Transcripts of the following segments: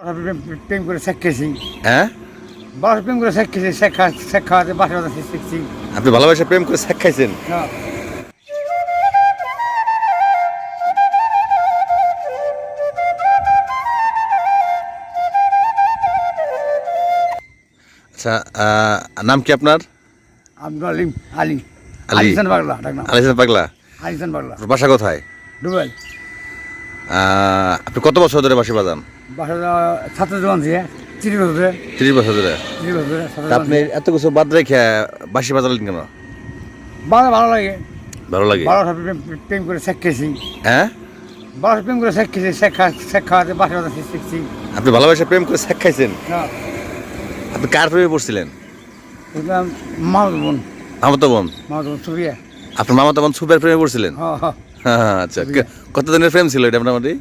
প্রেম- করে হ্যাঁ? বাস প্রেম করে শেখা বাসা বাসা শিখছি আপনি ভালোবাসা প্রেম করে শেখ খাইছেন? হ্যাঁ। আচ্ছা নাম কি আপনার? আব্দুল আলিম আলী। আলী। আলিসান বাগলা আলিসান পাগলা আলিসান আপনার বাসা কোথায়? আহ, আপনি কত বছর ধরে বাসি বাজান? তিরিশ বছর ধরে। আপনি এত কিছু বাদ রেখে বাসি বাজালেন কেন? ভালো লাগে। ভালো লাগে? প্রেম- করে শেখেছি হ্যাঁ? বারো প্রেম করে শেখেছি শেখা শেখাতে বাসা বাসা শিখছি। আপনি ভালোবাসা প্রেম করে শেখ খাইছেন? আপনি কার প্রেমে পড়ছিলেন? মামাতো বোন। মামাতো বোন? মামাতো বোন সুরিয়া আপনার মামাতো বোন সুপের প্রেমে পড়ছিলেন? হ্যাঁ হ্যাঁ, আচ্ছা কে- কতদিনের প্রেম ছিল এটা মোটামুটি?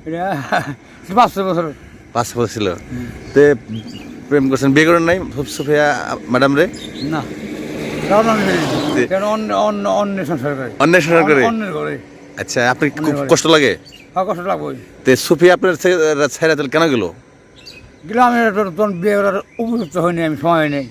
পাঁচশো বছর পাঁচ বছর ছিল। তে প্রেম করছেন বিয়ে করেন নাই সুফিয়া ম্যাডাম রে? না আচ্ছা আপনি খুব কষ্ট লাগে? হ্যাঁ কষ্ট লাগবে তে আপনার ছেড়ে কেন গেল? গেলাম আমি তখন বিয়ে করার উপযুক্ত হয়নি আমি সময় হয়নি।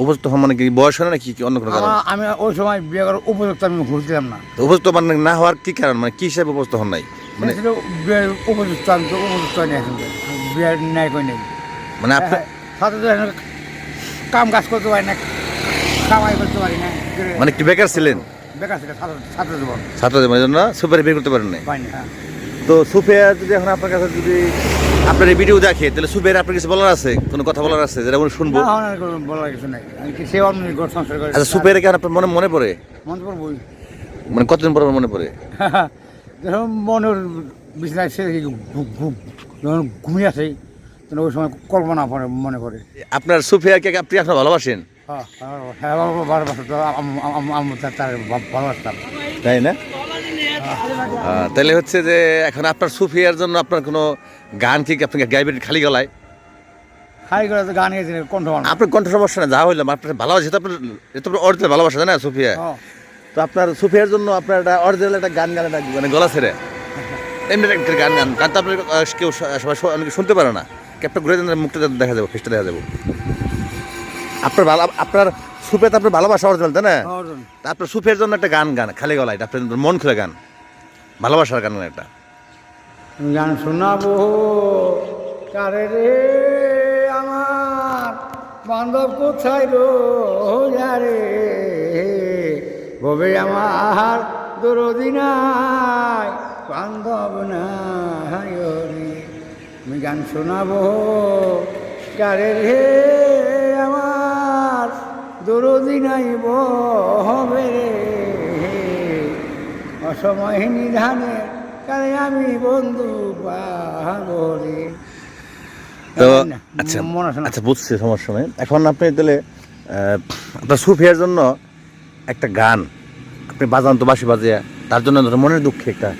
উপযুক্ত মানে কি বয়স হয় না কি কি অন্য কোনো কারণ? আমার- আমি ওই সময় বিয়ে করার উপযুক্ত আমি ঘুরছিলাম না। উপযুক্ত মানে না হওয়ার কি কারণ? মানে কি হিসাবে উপযুক্ত হন নাই? মানে মানে বিয়ের উপযুক্ত আমি তো উপযুক্ত হয়নি এখন বিয়ের ন্যায় কই নেই। মানে আপনি সাথে তো এখন কাম কাজ করতে পারি না কামাই করতে পারি না মানে একটু বেকার ছিলেন? বেকার ছিল ছাত্র ছাত্র জীবন ছাত্র জীবনের জন্য সুপারে বিয়ে করতে পারেন নাই পাইনি হ্যাঁ তো সুফিয়া যদি এখন আপনার কাছে যদি আপনার এই ভিডিও দেখে তাহলে সুবের আপনার কিছু বলার আছে? কোনো কথা বলার আছে? যেটা উনি শুনব? না, আমার কোনো বলার কিছু নাই। আমি কি সে অন্য ঘর সংসার করে আচ্ছা সুফিয়ার কেন আপনার মনে মনে পড়ে? মনে পড়বই মানে কতদিন পর মনে পড়ে? যখন মনের বিছনায় সে ঘু- ঘু- যখন ঘুমিয়ে আসে তখন ওই সময় কল্পনা পড়ে মনে পড়ে। আপনার সুফিয়াকে আপনি আপনার ভালোবাসেন? হ্যাঁ হ্যাঁ ভালোবাসা তো আমি তার ভালোবাসতাম। তাই না? তাহলে হচ্ছে যে এখন আপনার সুফিয়ার জন্য আপনার কোনো গান কি আপনি গাইবেন খালি গলায়? হাই করে গান গেছে কণ্ঠ। আপনার কণ্ঠ সমস্যা না যা হইলাম আপনার ভালোবাসা তো আপনার এটা তো অরিজিনাল ভালোবাসা না সুফিয়া? হ্যাঁ। তো আপনার সুফিয়ার জন্য আপনার একটা অরিজিনাল একটা গান গান একটা মানে গলা ছেড়ে। এমনি একটা গান গান গান তো আপনার কেউ সবাই অনেকে শুনতে পারে না। ক্যাপটা ঘুরে দেন মুখটা দেখা যাবে ফেসটা দেখা যাবে। আপনার ভালো আপনার সুফিয়া তো আপনার ভালোবাসা অরিজিনাল তাই না? অর্জন। আপনার সুফিয়ার জন্য একটা গান গান খালি গলায় এটা আপনার মন খুলে গান। ভালোবাসার গান একটা। গান শোনাবো। কারে রে আমার বান্ধব কোথায় রে ববে আমার দরদি নাই বান্ধব নাই আমি গান শোনাবো। কারে রে দরদি নাই ববে রে। অসময় নিধানে কারে আমি বন্ধু পাগলি। তো আচ্ছা আচ্ছা বুঝছি সমস্যা নেই। এখন আপনি তাহলে আপনার সুফিয়ার জন্য একটা গান আপনি বাজান তো বাসি বাজিয়া তার জন্য মনের দুঃখে একটা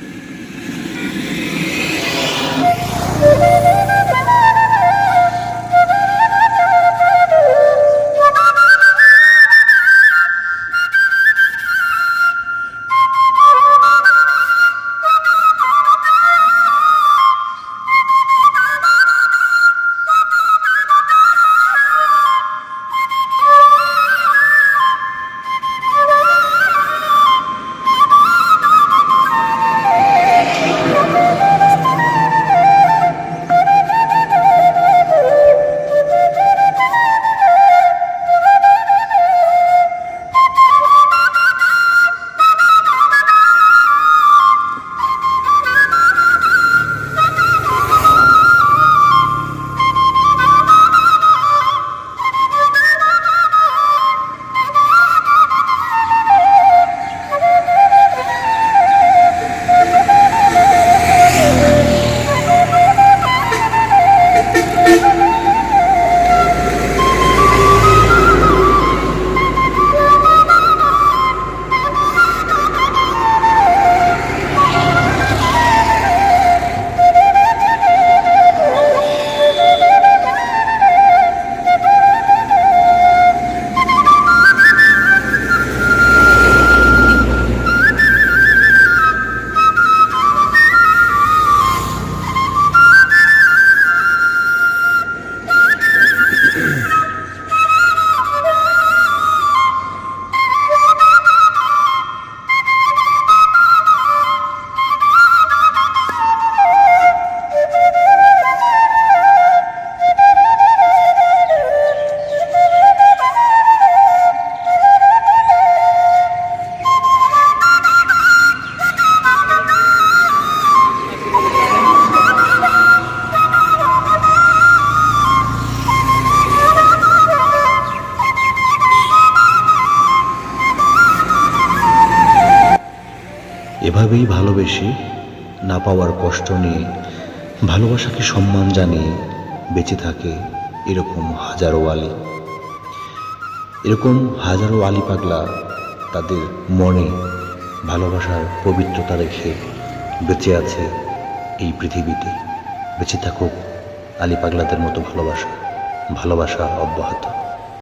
এভাবেই ভালোবেসে, না পাওয়ার কষ্ট নিয়ে, ভালোবাসাকে সম্মান জানিয়ে বেঁচে থাকে এরকম হাজারো আলী। এরকম হাজারো আলী পাগলা তাদের মনে ভালোবাসার পবিত্রতা রেখে বেঁচে আছে এই পৃথিবীতে। বেঁচে থাকুক আলী পাগলাদের মতো ভালোবাসা ভালোবাসা অব্যাহত।